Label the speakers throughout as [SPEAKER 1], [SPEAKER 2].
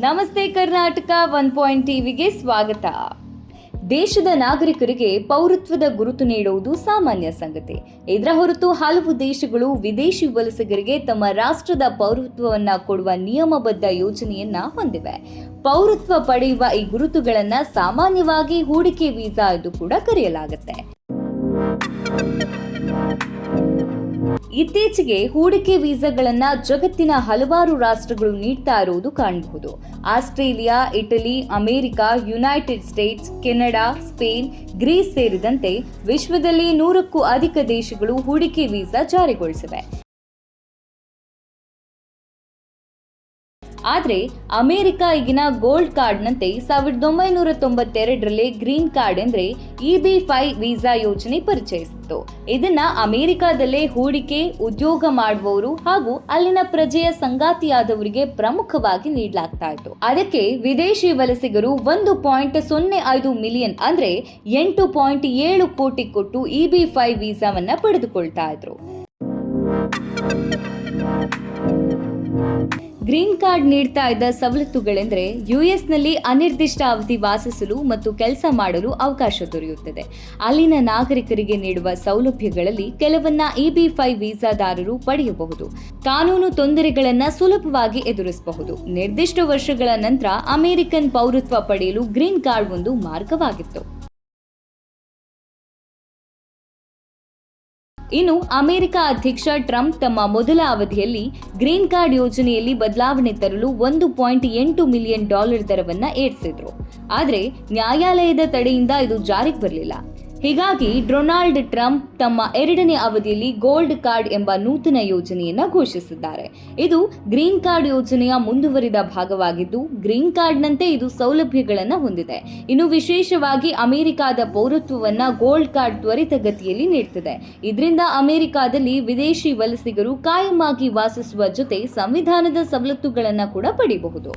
[SPEAKER 1] ನಮಸ್ತೆ Karnataka one point ಟಿವಿಗೆ ಸ್ವಾಗತ. ದೇಶದ ನಾಗರಿಕರಿಗೆ ಪೌರತ್ವದ ಗುರುತು ನೀಡುವುದು ಸಾಮಾನ್ಯ ಸಂಗತಿ. ಇದರ ಹೊರತು ಹಲವು ದೇಶಗಳು ವಿದೇಶಿ ವಲಸಿಗರಿಗೆ ತಮ್ಮ ರಾಷ್ಟ್ರದ ಪೌರತ್ವವನ್ನು ಕೊಡುವ ನಿಯಮಬದ್ಧ ಯೋಜನೆಯನ್ನ ಹೊಂದಿವೆ. ಪೌರತ್ವ ಪಡೆಯುವ ಈ ಗುರುತುಗಳನ್ನು ಸಾಮಾನ್ಯವಾಗಿ ಹೂಡಿಕೆ ವೀಸಾ ಎಂದು ಕೂಡ ಕರೆಯಲಾಗುತ್ತೆ. ಇತ್ತೀಚೆಗೆ ಹೂಡಿಕೆ ವೀಸಾಗಳನ್ನ ಜಗತ್ತಿನ ಹಲವಾರು ರಾಷ್ಟ್ರಗಳು ನೀಡ್ತಾ ಇರುವುದು ಕಾಣಬಹುದು. Australia, Italy, America, United States, Canada, Spain, Greece ಸೇರಿದಂತೆ ವಿಶ್ವದಲ್ಲಿ ನೂರಕ್ಕೂ ಅಧಿಕ ದೇಶಗಳು ಹೂಡಿಕೆ ವೀಸಾ ಜಾರಿಗೊಳಿಸಿವೆ. ಆದರೆ ಅಮೆರಿಕ ಈಗಿನ ಗೋಲ್ಡ್ ಕಾರ್ಡ್ನಂತೆ ಸಾವಿರದ ಒಂಬೈನೂರ ತೊಂಬತ್ತೆರಡರಲ್ಲಿ ಗ್ರೀನ್ ಕಾರ್ಡ್ ಎಂದರೆ ಇ ಬಿ ಫೈ ವೀಸಾ ಯೋಜನೆ ಪರಿಚಯಿಸಿತ್ತು. ಇದನ್ನ ಅಮೆರಿಕದಲ್ಲೇ ಹೂಡಿಕೆ, ಉದ್ಯೋಗ ಮಾಡುವವರು ಹಾಗೂ ಅಲ್ಲಿನ ಪ್ರಜೆಯ ಸಂಗಾತಿಯಾದವರಿಗೆ ಪ್ರಮುಖವಾಗಿ ನೀಡಲಾಗ್ತಾ ಇತ್ತು. ಅದಕ್ಕೆ ವಿದೇಶಿ ವಲಸಿಗರು ಒಂದು ಪಾಯಿಂಟ್ ಸೊನ್ನೆ ಐದು ಮಿಲಿಯನ್ ಅಂದ್ರೆ ಎಂಟು ಪಾಯಿಂಟ್ ಏಳು ಕೋಟಿ ಕೊಟ್ಟು ಇಬಿ ಫೈ ವೀಸಾವನ್ನ ಪಡೆದುಕೊಳ್ತಾ ಇದ್ರು. ಗ್ರೀನ್ ಕಾರ್ಡ್ ನೀಡ್ತಾ ಇದ್ದ ಸವಲತ್ತುಗಳೆಂದರೆ ಯುಎಸ್ನಲ್ಲಿ ಅನಿರ್ದಿಷ್ಟ ಅವಧಿ ವಾಸಿಸಲು ಮತ್ತು ಕೆಲಸ ಮಾಡಲು ಅವಕಾಶ ದೊರೆಯುತ್ತದೆ. ಅಲ್ಲಿನ ನಾಗರಿಕರಿಗೆ ನೀಡುವ ಸೌಲಭ್ಯಗಳಲ್ಲಿ ಕೆಲವನ್ನ ಇಬಿ ಫೈ ವೀಸಾದಾರರು ಪಡೆಯಬಹುದು. ಕಾನೂನು ತೊಂದರೆಗಳನ್ನು ಸುಲಭವಾಗಿ ಎದುರಿಸಬಹುದು. ನಿರ್ದಿಷ್ಟ ವರ್ಷಗಳ ನಂತರ ಅಮೆರಿಕನ್ ಪೌರತ್ವ ಪಡೆಯಲು ಗ್ರೀನ್ ಕಾರ್ಡ್ ಒಂದು ಮಾರ್ಗವಾಗಿತ್ತು. ಇನ್ನು ಅಮೆರಿಕ ಅಧ್ಯಕ್ಷ ಟ್ರಂಪ್ ತಮ್ಮ ಮೊದಲ ಅವಧಿಯಲ್ಲಿ ಗ್ರೀನ್ ಕಾರ್ಡ್ ಯೋಜನೆಯಲ್ಲಿ ಬದಲಾವಣೆ ತರಲು ಒಂದು ಪಾಯಿಂಟ್ ಎಂಟು ಮಿಲಿಯನ್ ಡಾಲರ್ ದರವನ್ನ ಏರಿಸಿದ್ರು. ಆದರೆ ನ್ಯಾಯಾಲಯದ ತಡೆಯಿಂದ ಇದು ಜಾರಿಗೆ ಬರಲಿಲ್ಲ. ಹೀಗಾಗಿ ಡೊನಾಲ್ಡ್ ಟ್ರಂಪ್ ತಮ್ಮ ಎರಡನೇ ಅವಧಿಯಲ್ಲಿ ಗೋಲ್ಡ್ ಕಾರ್ಡ್ ಎಂಬ ನೂತನ ಯೋಜನೆಯನ್ನು ಘೋಷಿಸಿದ್ದಾರೆ. ಇದು ಗ್ರೀನ್ ಕಾರ್ಡ್ ಯೋಜನೆಯ ಮುಂದುವರಿದ ಭಾಗವಾಗಿದ್ದು, ಗ್ರೀನ್ ಕಾರ್ಡ್ನಂತೆ ಇದು ಸೌಲಭ್ಯಗಳನ್ನು ಹೊಂದಿದೆ. ಇನ್ನು ವಿಶೇಷವಾಗಿ ಅಮೆರಿಕಾದ ಪೌರತ್ವವನ್ನು ಗೋಲ್ಡ್ ಕಾರ್ಡ್ ತ್ವರಿತಗತಿಯಲ್ಲಿ ನೀಡುತ್ತದೆ ಇದರಿಂದ ಅಮೆರಿಕಾದಲ್ಲಿ ವಿದೇಶಿ ವಲಸಿಗರು ಕಾಯಮಾಗಿ ವಾಸಿಸುವ ಜೊತೆ ಸಂವಿಧಾನದ ಸವಲತ್ತುಗಳನ್ನು ಕೂಡ ಪಡೆಯಬಹುದು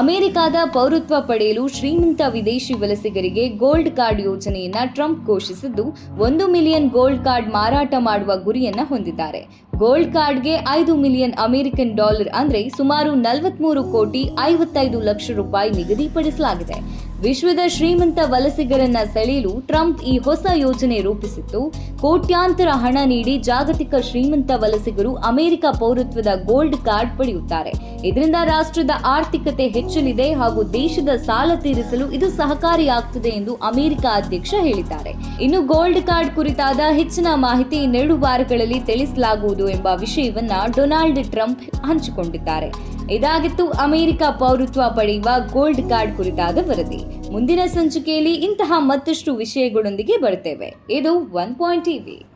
[SPEAKER 1] ಅಮೆರಿಕದ ಪೌರತ್ವ ಪಡೆಯಲು ಶ್ರೀಮಂತ ವಿದೇಶಿ ವಲಸಿಗರಿಗೆ ಗೋಲ್ಡ್ ಕಾರ್ಡ್ ಯೋಜನೆಯನ್ನ ಟ್ರಂಪ್ ಘೋಷಿಸಿದ್ದು, ಒಂದು ಮಿಲಿಯನ್ ಗೋಲ್ಡ್ ಕಾರ್ಡ್ ಮಾರಾಟ ಮಾಡುವ ಗುರಿಯನ್ನ ಹೊಂದಿದ್ದಾರೆ. ಗೋಲ್ಡ್ ಕಾರ್ಡ್ಗೆ ಐದು ಮಿಲಿಯನ್ ಅಮೆರಿಕನ್ ಡಾಲರ್ ಅಂದ್ರೆ ಸುಮಾರು ನಲವತ್ಮೂರು ಕೋಟಿ ಐವತ್ತೈದು ಲಕ್ಷ ರೂಪಾಯಿ ನಿಗದಿಪಡಿಸಲಾಗಿದೆ. ವಿಶ್ವದ ಶ್ರೀಮಂತ ವಲಸಿಗರನ್ನ ಸೆಳೆಯಲು ಟ್ರಂಪ್ ಈ ಹೊಸ ಯೋಜನೆ ರೂಪಿಸಿತ್ತು. ಕೋಟ್ಯಾಂತರ ಹಣ ನೀಡಿ ಜಾಗತಿಕ ಶ್ರೀಮಂತ ವಲಸಿಗರು ಅಮೆರಿಕ ಪೌರತ್ವದ ಗೋಲ್ಡ್ ಕಾರ್ಡ್ ಪಡೆಯುತ್ತಾರೆ. ಇದರಿಂದ ರಾಷ್ಟ್ರದ ಆರ್ಥಿಕತೆ ಹೆಚ್ಚಲಿದೆ ಹಾಗೂ ದೇಶದ ಸಾಲ ತೀರಿಸಲು ಇದು ಸಹಕಾರಿಯಾಗುತ್ತದೆ ಎಂದು ಅಮೆರಿಕ ಅಧ್ಯಕ್ಷ ಹೇಳಿದ್ದಾರೆ. ಇನ್ನು ಗೋಲ್ಡ್ ಕಾರ್ಡ್ ಕುರಿತಾದ ಹೆಚ್ಚಿನ ಮಾಹಿತಿ ಇನ್ನೆರಡು ವಾರಗಳಲ್ಲಿ ತಿಳಿಸಲಾಗುವುದು ಎಂಬ ವಿಷಯವನ್ನ ಡೊನಾಲ್ಡ್ ಟ್ರಂಪ್ ಹಂಚಿಕೊಂಡಿದ್ದಾರೆ. ಇದಾಗಿತ್ತು ಅಮೆರಿಕ ಪೌರತ್ವ ಪಡೆಯುವ ಗೋಲ್ಡ್ ಕಾರ್ಡ್ ಕುರಿತಾದ ವರದಿ. ಮುಂದಿನ ಸಂಚಿಕೆಯಲ್ಲಿ ಇಂತಹ ಮತ್ತಷ್ಟು ವಿಷಯಗಳೊಂದಿಗೆ ಬರುತ್ತೇವೆ. ಇದು ಒನ್ ಪಾಯಿಂಟ್ ಟಿವಿ.